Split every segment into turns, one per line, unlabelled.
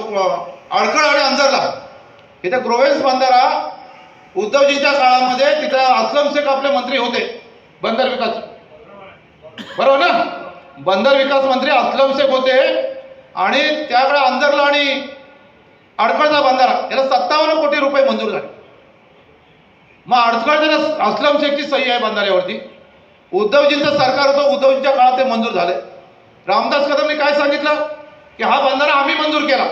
तो अडखळ आणि अंजरला इथं ग्रोवेन्स बंधारा उद्धवजींच्या काळामध्ये तिथं असलम शेख आपले मंत्री होते बंदर विकास. बरोबर ना? बंदर विकास मंत्री असलम शेख होते आणि त्याकडे अंजरला आणि अडखळचा बंधारा याला सत्तावन्न कोटी रुपये मंजूर झाले. मग अडखळच्या असलम शेखची सही आहे बंधाऱ्यावरती उद्धवजींचं सरकार होतं उद्धवजींच्या काळात ते मंजूर झाले. रामदास कदमने काय सांगितलं? की हा बंधारा आम्ही मंजूर केला.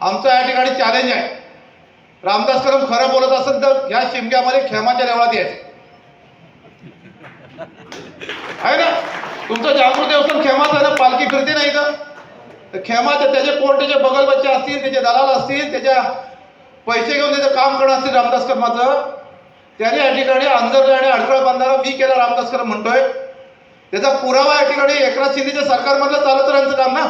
आमचं या ठिकाणी चॅलेंज आहे. रामदास कदम खरं बोलत असेल तर या शिमग्यामध्ये खेमाच्या देवळात यायचं. आहे ना? तुमचं जागृती असून खेमाचं आहे ना? पालखी फिरते नाही का तर खेमाचे त्याचे कोण त्याचे बगल बच्चे असतील त्याचे दलाल असतील त्याच्या पैसे घेऊन त्याचं काम करणं असतील रामदास कर्माचं त्याने या ठिकाणी अंजरला आणि अडखळ बांधारा मी केला रामदास कर्म म्हणतोय. त्याचा पुरावा या ठिकाणी एकनाथ शिंदेच्या सरकारमधलं चालत राहायचं काम ना?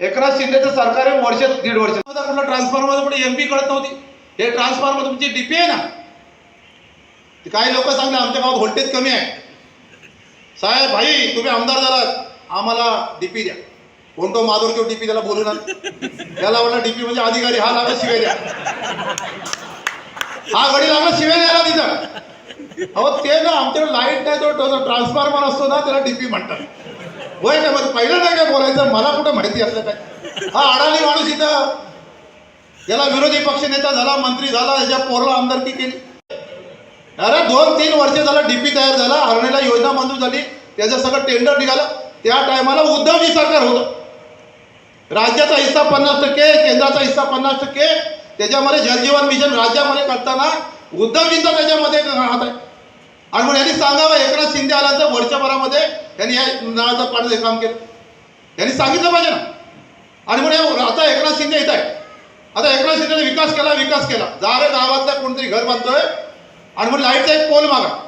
एकनाथ शिंदेचं सरकार आहे वर्ष दीड वर्ष. कुठलं ट्रान्सफॉर्मर पण एमपी कळत नव्हती. हे ट्रान्सफॉर्मर तुमची डीपी आहे ना. ते काही लोक सांगले आमच्या गावात व्होल्टेज कमी आहे. साहेब भाई तुम्ही आमदार झालात. आम्हाला डीपी द्या. कोणतो माधुर किंवा डीपी त्याला बोलू ना. त्याला म्हणलं डीपी म्हणजे अधिकारी हा लागत शिवाय द्या. हा गडी लागला शिवाय द्यायला तिथं. अहो ते ना आमच्याकडे लाइट नाही तो ट्रान्सफॉर्मर असतो ना त्याला डीपी म्हणतात. होय ना मग पहिलं नाही काय बोलायचं? मला कुठं माहिती असलं काय? हा अडाणी माणूस इथं. याला विरोधी पक्ष नेता झाला मंत्री झाला याच्या पोरला आमदारकी केली. अरे दोन तीन वर्ष झालं डीपी तयार झाला हरणीला योजना मंजूर झाली त्याचं सगळं टेंडर निघालं. त्या टायमाला उद्धवजी सरकार होतं. राज्याचा हिस्सा पन्नास टक्के केंद्राचा हिस्सा पन्नास टक्के. त्याच्यामध्ये जलजीवन मिशन राज्यामध्ये करताना उद्धवजींचा त्याच्यामध्ये हात आहे. आणि म्हणून यांनी सांगावं एकनाथ शिंदे आल्यानंतर वर्षभरामध्ये त्यांनी या नळाचा पाण्याचं काम केलं. त्यांनी सांगितलं पाहिजे ना. आणि म्हणून आता एकनाथ शिंदे येत आहे आता एकनाथ शिंदेने विकास केला विकास केला. जारे गावातला कोणतरी घर बांधतोय. आणि म्हणून लाईटचा एक पोल मागा.